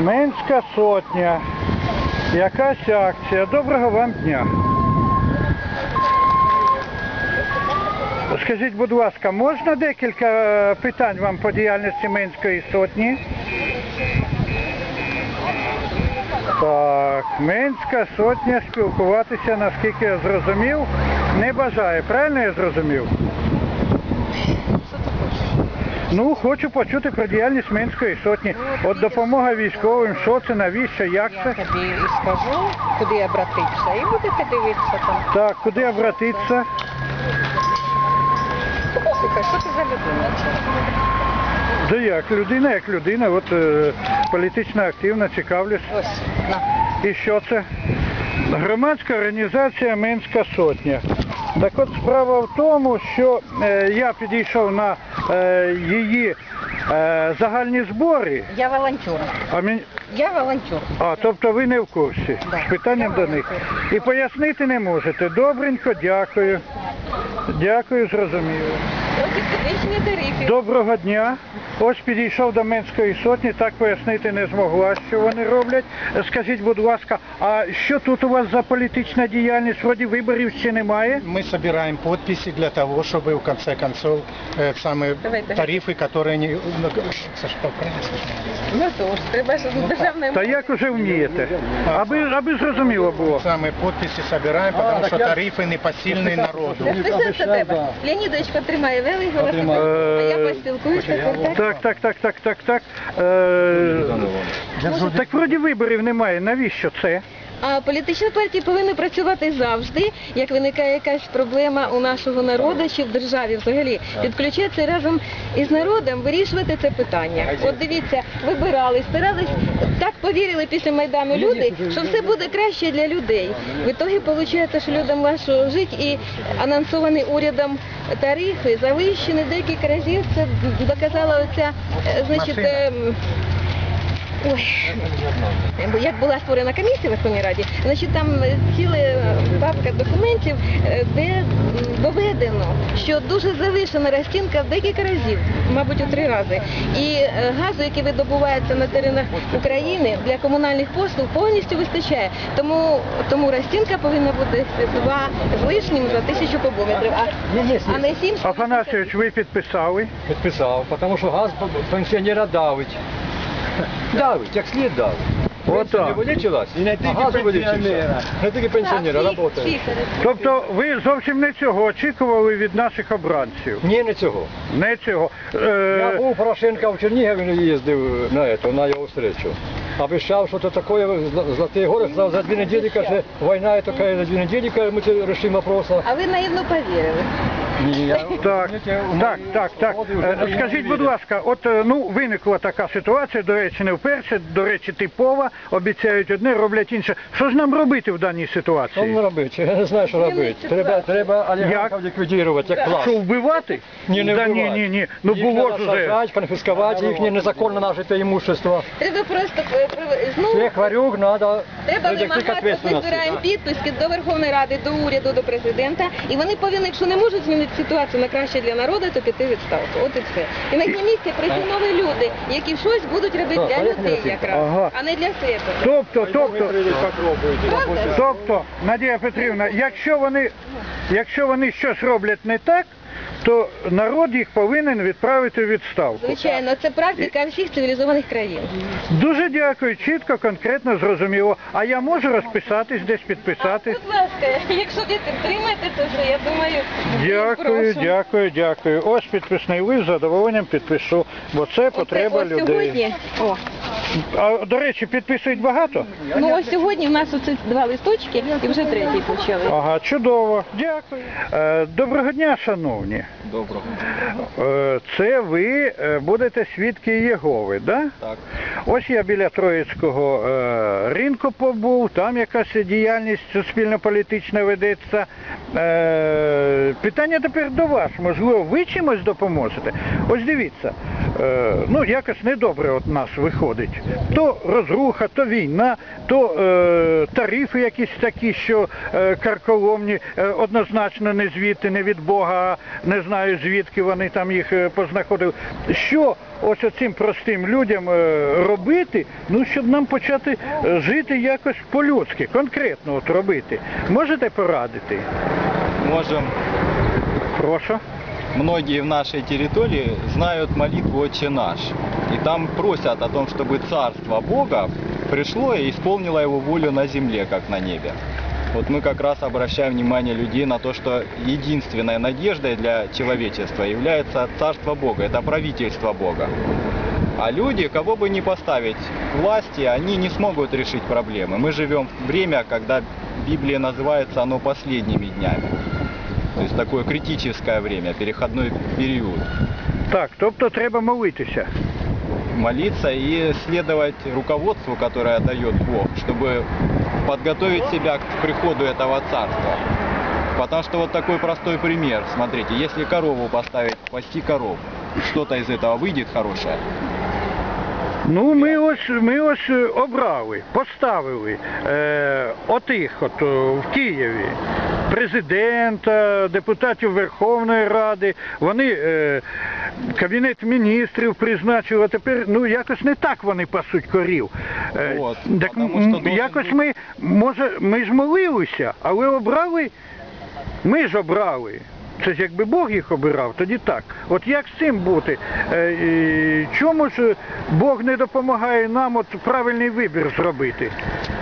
Менська сотня. Якась акція. Доброго вам дня. Скажіть, будь ласка, можна декілька е, питань вам по діяльності Менської сотні? Так, Менська сотня спілкуватися, наскільки я зрозумів, не бажає. Правильно я зрозумів? Ну, хочу почути про діяльність Менської сотні. От допомога військовим, що це, навіщо, як Я це? тобі і скажу, куди обратитися, і будете дивитися там. Так, куди обратитися? Слухай, що ти за людина? Да як людина, як людина, от е, політично активна, цікавлюсь. Ось, на. І що це? Громадська організація Менська сотня. Так от справа в тому, що е, я підійшов на е, її е, загальні збори, Я волонтер. а, мен... Я волонтер. а тобто ви не в курсі Да. з питанням до них. І пояснити не можете. Добренько, дякую. Дякую, зрозуміло Проти підвищення тарифів. Доброго дня. Ось підійшов до Менської сотні, так пояснити не змогла, що вони роблять. Скажіть, будь ласка, а що тут у вас за політична діяльність? Вроді виборів ще немає? Мы собираем подписи для того, чтобы в конце концов э, самые Давайте. тарифы, которые не... ну, Саша, поправь, Саша. Ну то ж, треба ж державною Та як уже вмієте? Аби, аби зрозуміло було. Самые подписи собираем, потому что тарифы непосильные народу. Розписатися треба. Леонідович потримає велик, розписатися, а я поспілкуюся. тепер, так? Так, так, так, так, так, так. Е, так вроді виборів немає. Навіщо це? А політичні партії повинні працювати завжди, як виникає якась проблема у нашого народу чи в державі взагалі. Підключатися разом із народом, вирішувати це питання. От дивіться, вибирали, старались, так повірили після Майдану люди, що все буде краще для людей. В ітогі виходить, що людям важко жити і анонсовані урядом тарифи завищені декілька разів. Це доказала оця, е, значить, Ой, бо як була створена комісія в Верховній Раді, значить там ціла папка документів, е, де доведено, що дуже завишена розцінка в декілька разів, мабуть, у три рази. І е, газу, який видобувається на теренах України для комунальних послуг, повністю вистачає. Тому тому розцінка повинна бути два з лишнім за тисячу кубометрів, а, а не сім. Афанасьович, ви підписали? Підписав, тому що газ пенсіонера давить. Давить, як слід давить. Пенсія не вилічилась, а газ вилічився. Не тільки пенсіонера, Так, працює. Тобто ви зовсім не цього очікували від наших обранців. Ні, не цього. Не цього. Я Е, був Порошенка в Чернігові їздив на, это, на його встречу. Обіцяв, що це таке, зла- Золоті гори, сказав, за дві неділі, каже, війна така, за дві неділі, каже, ми це рішимо вопрос. А ви наївно повірили. Ні, я, Так, знаєте, у так, так, так. вже Е, Скажіть, будь ласка, от е, ну виникла така ситуація, до речі, не вперше, до речі, типова, обіцяють одне, роблять інше. Що ж нам робити в даній Що ситуації? мені робити? Я не знаю, що робити. Треба, треба олігархів ліквідувати, як клас. Що вбивати? Ні, не да, ні, вбивати. ні, ні. Ну Їх було треба ж уже. саджати, конфіскувати їхнє незаконно нажите імущество. Треба просто е, прив- знову Всіх варюк треба Треба привлекти вимагати, ми збираємо підписки до Верховної Ради, до уряду, до президента, і вони повинні, якщо не можуть змінити ситуацію на краще для народу, то піти відставку. От і все. І на їхнє місце прийти нові люди, які щось будуть робити для людей якраз, Ага. а не для себе. Тобто, тобто, тобто, Надія Петрівна, якщо вони, якщо вони щось роблять не так, то народ їх повинен відправити у відставку. Звичайно, це практика всіх цивілізованих країн. Дуже дякую, чітко, конкретно, зрозуміло. А я можу розписатись, десь підписатись? Будь ласка, якщо ви підтримаєте це все, я думаю, Дякую, прошу. дякую, дякую. Ось підписний лист, з задоволенням підпишу, бо це потреба ось людей. сьогодні. О, А до речі, підписують багато? ну ось сьогодні в нас оце два листочки і вже третій почали. Ага, чудово. Дякую. Е, доброго дня, шановні. Доброго. Е, Це ви е, будете свідки Єгови, да? Так. Ось я біля Троїцького е, ринку побув, там якась діяльність суспільно-політична ведеться. Питання тепер до вас. Можливо, ви чимось допоможете? Ось дивіться, ну, якось недобре от нас виходить. То розруха, то війна, то е, тарифи якісь такі, що е, карколомні, е, однозначно не звідти, не від Бога, не знаю звідки вони там їх е, познаходили. Що ось цим простим людям е, робити, ну, щоб нам почати е, жити якось по-людськи, конкретно от робити. Можете порадити? Можем. Прошу. Многие в нашей территории знают молитву «Отче наш». И там просят о том, чтобы Царство Бога пришло и исполнило Его волю на земле, как на небе. Вот мы как раз обращаем внимание людей на то, что единственной надеждой для человечества является Царство Бога, это правительство Бога. А люди, кого бы ни поставить к власти, они не смогут решить проблемы. Мы живем в время, когда Библия называется оно последними днями. То есть такое критическое время, переходной период. Так, тобто треба молитися. Молиться и следовать руководству, которое дает Бог, чтобы подготовить себя к приходу этого царства. Потому что вот такой простой пример. Смотрите, если корову поставить пасти коров, что-то из этого выйдет хорошее. Ну, ми ось, ми ось обрали, поставили е, отих от в Києві. Президента, депутатів Верховної Ради, вони е, Кабінет міністрів призначив, а тепер ну якось не так вони пасуть корів. Е, От, так потому що должен якось ми, може, ми ж молилися, але обрали, ми ж обрали. Це ж якби Бог їх обирав, тоді так. От як з цим бути? Е, і чому ж Бог не допомагає нам от правильний вибір зробити?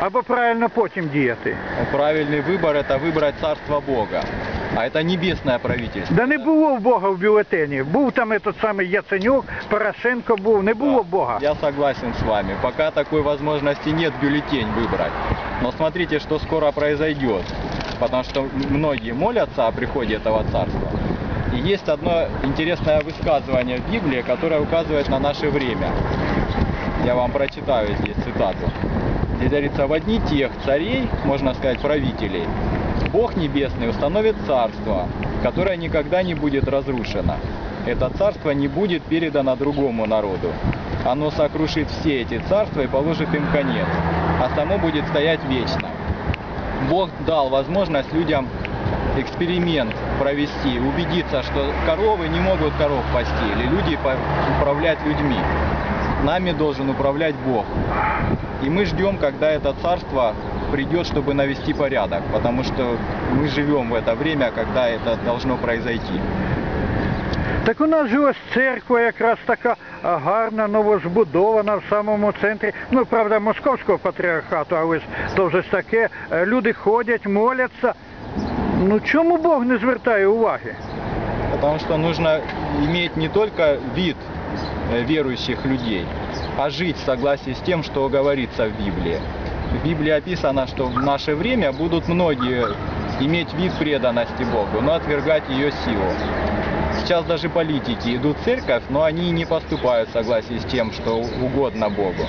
Або правильно потім діяти? Правильный выбор это выбрать царство Бога. А это небесное правительство. Да не було в Бога в бюлетені. Був там этот самий Яценюк, Порошенко був, не було Бога. Я согласен с вами. Пока такой возможности нет бюллетень выбрать. Но смотрите, что скоро произойдет. Потому что многие молятся о приходе этого царства. И есть одно интересное высказывание в Библии, которое указывает на наше время. Я вам прочитаю здесь цитату. Здесь говорится, в одни тех царей, можно сказать, правителей, Бог Небесный установит царство, которое никогда не будет разрушено. Это царство не будет передано другому народу. Оно сокрушит все эти царства и положит им конец, а само будет стоять вечно. Бог дал возможность людям эксперимент провести, убедиться, что коровы не могут коров пасти, или люди управлять людьми. Нами должен управлять Бог. И мы ждем, когда это царство придет, чтобы навести порядок, потому что мы живем в это время, когда это должно произойти. Так у нас же ось церква якраз така а, гарна, новозбудована в самому центрі. Ну, правда, московського патріархату, але ж то вже ж таке. Е, Люди ходять, моляться. Ну чому Бог не звертає уваги? Потому что нужно иметь не только вид э, верующих людей, а жить в согласии с тем, что говорится в Библии. В Библии описано, что в наше время будут многие иметь вид преданности Богу, но отвергать ее силу. Сейчас даже политики идут в церковь, но они не поступают в согласии с тем, что угодно Богу.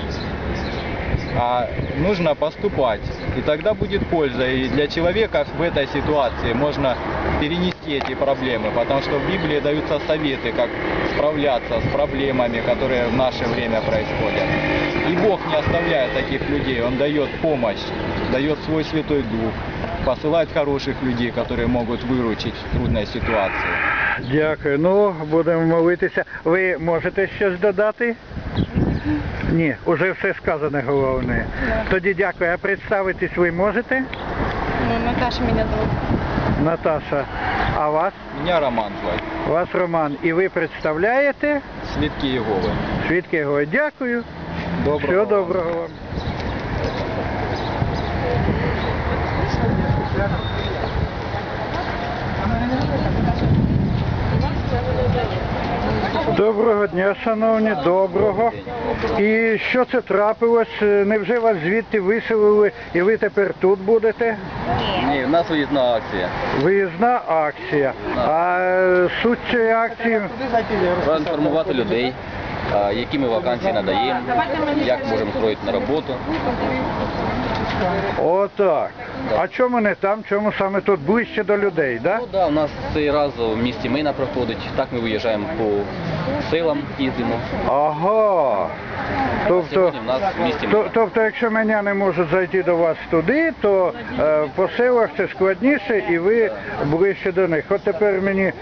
А нужно поступать, и тогда будет польза. И для человека в этой ситуации можно перенести эти проблемы, потому что в Библии даются советы, как справляться с проблемами, которые в наше время происходят. И Бог не оставляет таких людей, Он дает помощь, дает свой Святой Дух, посылает хороших людей, которые могут выручить в трудной ситуации. Дякую. Ну, будемо молитися. Ви можете щось додати? Ні, уже все сказане головне. Тоді дякую. А представитись ви можете? Ну, Наташа мене зовут. Наташа, а вас? Меня Роман звать, Вас Роман. І ви представляєте Свитки Иеговы. свідки його. Дякую. Доброго Всього вам. доброго вам. Доброго дня, шановні, доброго. І що це трапилось? Невже вас звідти виселили і ви тепер тут будете? Ні, в нас виїзна акція. Виїзна акція. А е, суть цієї акції Проінформувати людей, а, які ми вакансії надаємо, як можемо строїти на роботу. Отак. А чому не там, чому саме тут ближче до людей, да? Ну да, у нас цей раз в місті Мина проходить. Так ми виїжджаємо по селам, їздимо. Ага. Тобто, Сьогодні в нас в місті то- тобто, якщо мене не можуть зайти до вас туди, то е, по селах це складніше і ви ближче до них. От тепер мені е,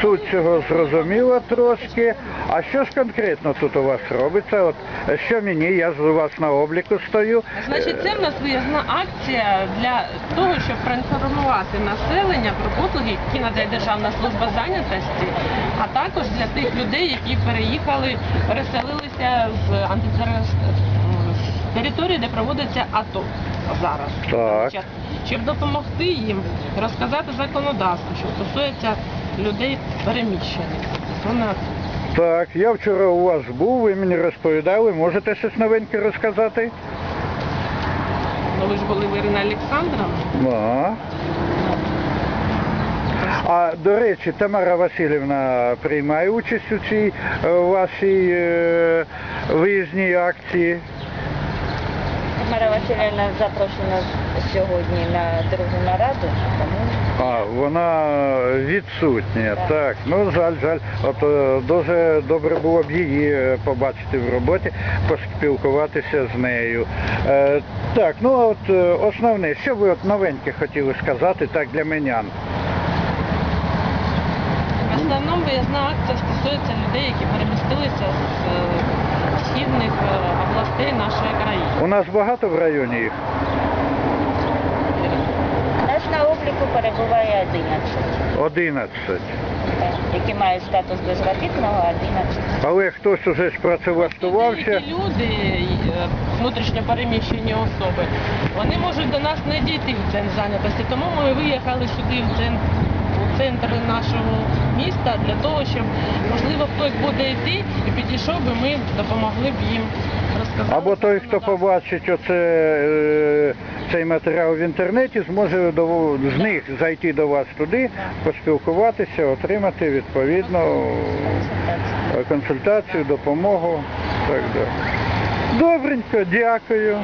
суть цього зрозуміла трошки. А що ж конкретно тут у вас робиться? От е, що мені, я ж у вас на обліку стою. Значить, це в нас виїзна акція для того, щоб проінформувати населення про послуги, які надає Державна служба зайнятості, а також для тих людей, які переїхали, переселилися з антитерорист- з території, де проводиться АТО зараз. Так. Щоб допомогти їм розказати законодавство, що стосується людей переміщених. Вона Так, я вчора у вас був, ви мені розповідали, можете щось новеньке розказати? ну ви ж були в Ірина Олександровна. А до речі, Тамара Васильівна приймає участь у цій е, вашій е, виїзній акції. Тамара Васильівна запрошена сьогодні на другу нараду, тому А, вона відсутня. Так, ну жаль, жаль. От е, дуже добре було б її е, побачити в роботі, поспілкуватися з нею. Е, так, ну а от е, основне, що ви от новеньке хотіли сказати так для менян? Виїзна акція стосується людей, які перемістилися з е, східних е, областей нашої країни. У нас багато в районі їх. у нас на обліку перебуває 11, 11. так, які мають статус безробітного, 11. Але хтось уже ж працевлаштувався. Деякі люди, е, внутрішньо переміщені особи, вони можуть до нас не дійти в центр зайнятості, тому ми виїхали сюди в центр, центр нашого міста для того, щоб можливо хтось буде йти і підійшов би, ми допомогли б їм розказати. Або той, хто побачить оце, е, цей матеріал в інтернеті, зможе до, з них зайти до вас туди, поспілкуватися, отримати відповідну консультацію, допомогу. Так, да. Добренько, дякую.